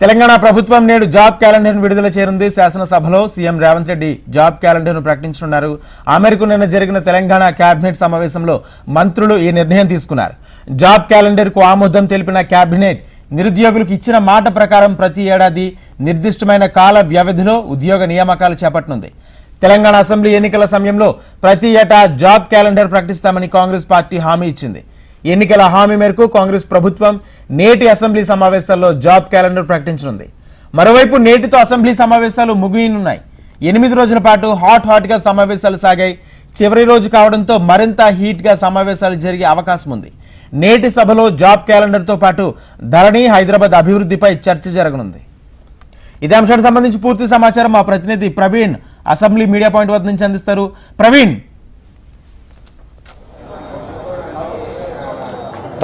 తెలంగాణ ప్రభుత్వం నేడు జాబ్ క్యాలెండర్ను విడుదల చేరింది. శాసనసభలో సీఎం రేవంత్ రెడ్డి జాబ్ క్యాలెండర్ను ప్రకటించనున్నారు. ఆ మేరకు నిన్న జరిగిన తెలంగాణ కేబినెట్ సమావేశంలో మంత్రులు ఈ నిర్ణయం తీసుకున్నారు. జాబ్ క్యాలెండర్కు ఆమోదం తెలిపిన కేబినెట్ నిరుద్యోగులకు ఇచ్చిన మాట ప్రకారం ప్రతి ఏడాది నిర్దిష్టమైన కాల వ్యవధిలో ఉద్యోగ నియామకాలు చేపట్టనుంది. తెలంగాణ అసెంబ్లీ ఎన్నికల సమయంలో ప్రతి ఏటా జాబ్ క్యాలెండర్ ప్రకటిస్తామని కాంగ్రెస్ పార్టీ హామీ ఇచ్చింది. ఎన్నికల హామీ మేరకు కాంగ్రెస్ ప్రభుత్వం నేటి అసెంబ్లీ సమావేశాల్లో జాబ్ క్యాలెండర్ ప్రకటించనుంది. మరోవైపు నేటితో అసెంబ్లీ సమావేశాలు ముగియనున్నాయి. ఎనిమిది రోజుల పాటు హాట్ హాట్గా సమావేశాలు సాగాయి. చివరి రోజు కావడంతో మరింత హీట్గా సమావేశాలు జరిగే అవకాశం ఉంది. నేటి సభలో జాబ్ క్యాలెండర్తో పాటు ధరణి హైదరాబాద్ అభివృద్ధిపై చర్చ జరగనుంది. ఇదే అంశానికి సంబంధించి పూర్తి సమాచారం మా ప్రతినిధి ప్రవీణ్ అసెంబ్లీ మీడియా పాయింట్ వద్ద నుంచి అందిస్తారు. ప్రవీణ్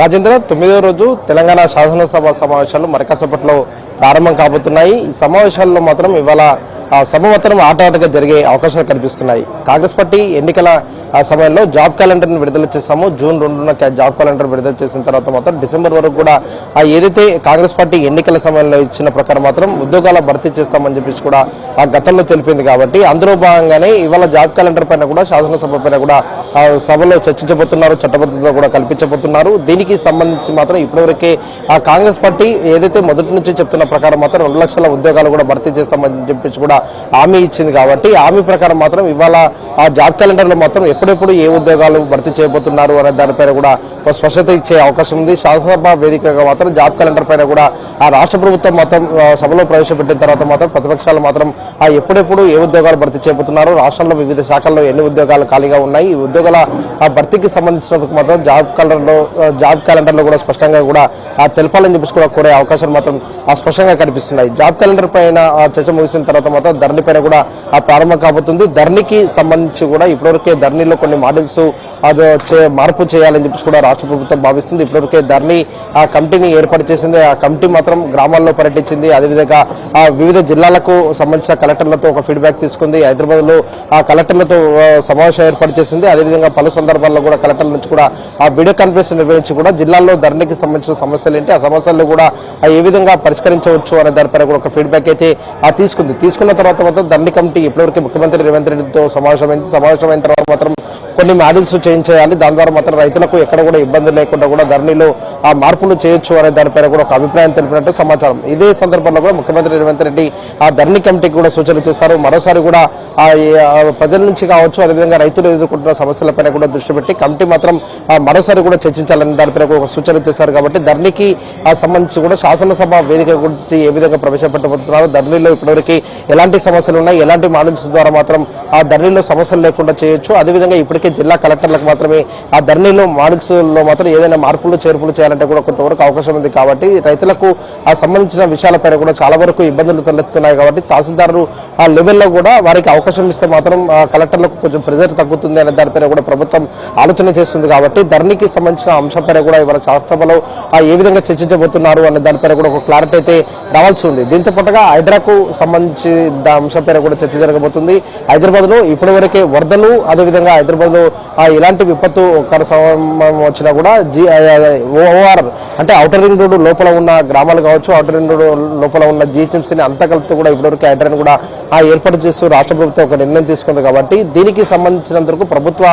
రాజేంద్ర తొమ్మిదో రోజు తెలంగాణ శాసనసభ సమావేశాలు మరికాసేపట్లో ప్రారంభం కాబోతున్నాయి. ఈ సమావేశాల్లో మాత్రం ఇవాళ ఆ, సభ జరిగే అవకాశాలు కనిపిస్తున్నాయి. కాంగ్రెస్ పార్టీ ఎన్నికల సమయంలో జాబ్ క్యాలెండర్ని విడుదల చేశాము. జూన్ రెండున జాబ్ క్యాలెండర్ విడుదల చేసిన తర్వాత మాత్రం డిసెంబర్ వరకు కూడా ఆ ఏదైతే కాంగ్రెస్ పార్టీ ఎన్నికల సమయంలో ఇచ్చిన ప్రకారం మాత్రం ఉద్యోగాల భర్తీ చేస్తామని చెప్పేసి కూడా ఆ గతంలో తెలిపింది కాబట్టి అందులో భాగంగానే ఇవాళ జాబ్ క్యాలెండర్ పైన కూడా శాసనసభ పైన కూడా సభలో చర్చించబోతున్నారు చట్టబద్ధత కూడా కల్పించబోతున్నారు. దీనికి సంబంధించి మాత్రం ఇప్పటివరకే ఆ కాంగ్రెస్ పార్టీ ఏదైతే మొదటి నుంచి చెప్తున్న ప్రకారం మాత్రం రెండు లక్షల ఉద్యోగాలు కూడా భర్తీ చేస్తామని చెప్పేసి కూడా హామీ ఇచ్చింది కాబట్టి హామీ ప్రకారం మాత్రం ఇవాళ ఆ జాబ్ క్యాలెండర్లో మాత్రం ఎప్పుడెప్పుడు ఏ ఉద్యోగాలు భర్తీ చేయబోతున్నారు అనే దానిపైన కూడా ఒక స్పష్టత ఇచ్చే అవకాశం ఉంది. శాసనసభ వేదికగా మాత్రం జాబ్ క్యాలెండర్ పైన కూడా ఆ రాష్ట్ర ప్రభుత్వం మాత్రం సభలో ప్రవేశపెట్టిన తర్వాత మాత్రం ప్రతిపక్షాలు మాత్రం ఆ ఎప్పుడెప్పుడు ఏ ఉద్యోగాలు భర్తీ చేయబోతున్నారు. రాష్ట్రంలో వివిధ శాఖల్లో ఎన్ని ఉద్యోగాలు ఖాళీగా ఉన్నాయి? ఈ ఉద్యోగాల ఆ భర్తీకి సంబంధించినందుకు మాత్రం జాబ్ క్యాలెండర్లో జాబ్ క్యాలెండర్లో కూడా స్పష్టంగా కూడా ఆ, తెలపాలని చెప్పేసి కూడా కోరే అవకాశాలు మాత్రం ఆ స్పష్టంగా కనిపిస్తున్నాయి. జాబ్ క్యాలెండర్ పైన ఆ, చర్చ ముగిసిన తర్వాత మాత్రం ధరణి పైన కూడా ఆ ప్రారంభం కాబోతుంది. ధరణికి సంబంధించి కూడా ఇప్పటివరకే ధరణిలో కొన్ని మోడల్స్ అది మార్పు చేయాలని చెప్పేసి కూడా రాష్ట్ర ప్రభుత్వం భావిస్తుంది. ఇప్పటివరకే ధరణి ఆ కమిటీని ఏర్పాటు చేసింది. ఆ కమిటీ మాత్రం గ్రామాల్లో పర్యటించింది. అదేవిధంగా ఆ వివిధ జిల్లాలకు సంబంధించిన కలెక్టర్లతో ఒక ఫీడ్బ్యాక్ తీసుకుంది. హైదరాబాద్లో ఆ కలెక్టర్లతో సమావేశం ఏర్పాటు చేసింది. అదేవిధంగా పలు సందర్భాల్లో కూడా కలెక్టర్ల నుంచి కూడా ఆ వీడియో కాన్ఫరెన్స్ నిర్వహించి కూడా జిల్లాల్లో ధరణికి సంబంధించిన సమస్యలు ఏంటి ఆ సమస్యలు కూడా ఏ విధంగా పరిష్కరించవచ్చు అనే దానిపైన కూడా ఒక ఫీడ్బ్యాక్ అయితే ఆ తీసుకుంది. తీసుకున్న తర్వాత మాత్రం ధరణి కమిటీ ఇప్పటివరకు ముఖ్యమంత్రి రేవంత్ రెడ్డితో సమావేశమైంది. సమావేశమైన తర్వాత మాత్రం కొన్ని మాడిల్స్ చేయించేయాలి. దాని ద్వారా మాత్రం రైతులకు ఎక్కడ కూడా ఇబ్బంది లేకుండా కూడా ధరణిలో ఆ మార్పులు చేయొచ్చు అనే దానిపైన కూడా ఒక అభిప్రాయం తెలిపినట్టు సమాచారం. ఇదే సందర్భంలో కూడా ముఖ్యమంత్రి రేవంత్ రెడ్డి ఆ ధరణి కమిటీకి కూడా సూచనలు చేశారు. మరోసారి కూడా ఆ ప్రజల నుంచి కావచ్చు అదేవిధంగా రైతులు ఎదుర్కొంటున్న సమస్యలపైన కూడా దృష్టి పెట్టి కమిటీ మాత్రం మరోసారి కూడా చర్చించాలని దానిపైన ఒక సూచన చేశారు కాబట్టి ధరణికి ఆ సంబంధించి కూడా శాసనసభ వేదిక గురించి ఏ విధంగా ప్రవేశపెట్టబోతున్నారు ధరణిలో ఇప్పటివరకు ఎలాంటి సమస్యలు ఉన్నాయి ఎలాంటి మాడల్స్ ద్వారా మాత్రం ఆ ధరణిలో సమస్యలు లేకుండా చేయొచ్చు. అదేవిధంగా ఇప్పటికే జిల్లా కలెక్టర్లకు మాత్రమే ఆ ధరణిలో మాడల్స్లో మాత్రం ఏదైనా మార్పులు చేర్పులు చేయాలంటే కూడా కొంతవరకు అవకాశం ఉంది కాబట్టి రైతులకు ఆ సంబంధించిన విషయాలపైన కూడా చాలా వరకు ఇబ్బందులు తలెత్తున్నాయి కాబట్టి తహసీల్దారు ఆ లెవెల్లో కూడా వారికి అవకాశం ఇస్తే మాత్రం ఆ కలెక్టర్లకు కొంచెం ప్రెజర్ తగ్గుతుంది అనే దానిపైన కూడా ప్రభుత్వం ఆలోచన చేస్తుంది కాబట్టి ధరణికి సంబంధించిన అంశంపైన కూడా ఇవాళ శాసనసభలో ఏ విధంగా చర్చించబోతున్నారు అనే దానిపైన కూడా ఒక క్లారిటీ అయితే రావాల్సి ఉంది. దీంతో పాటుగా హైడ్రాకు సంబంధించి అంశంపైన కూడా చర్చ జరగబోతుంది. హైదరాబాద్లో ఇప్పటి వరకే వరదలు అదేవిధంగా హైదరాబాద్ లో ఇలాంటి ఎలాంటి విపత్తు ఒక్కరి సమయం వచ్చినా కూడా జీ ఓఆర్ అంటే ఔటర్ రింగ్ రోడ్డు లోపల ఉన్న గ్రామాలు కావచ్చు ఔటర్ రింగ్ రోడ్డు లోపల ఉన్న జిహెచ్ఎంసీని అంతా కలిపి కూడా ఇప్పటివరకు హైడ్రాని కూడా ఆ ఏర్పాటు చేస్తూ రాష్ట్ర ప్రభుత్వం ఒక నిర్ణయం తీసుకుంది కాబట్టి దీనికి సంబంధించినందుకు ప్రభుత్వ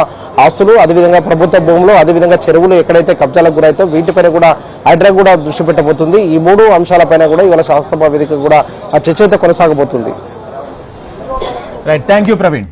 ఆస్తులు అదేవిధంగా ప్రభుత్వ భూములు అదేవిధంగా చెరువులు ఎక్కడైతే కబ్జాలకు గురైతే వీటిపైన కూడా హైడ్రా కూడా దృష్టి పెట్టబోతుంది. ఈ మూడు అంశాలపైన కూడా ఇవాళ శాసనసభ వేదిక కూడా ఆ చర్చ అయితే కొనసాగబోతుంది. Right thank you Praveen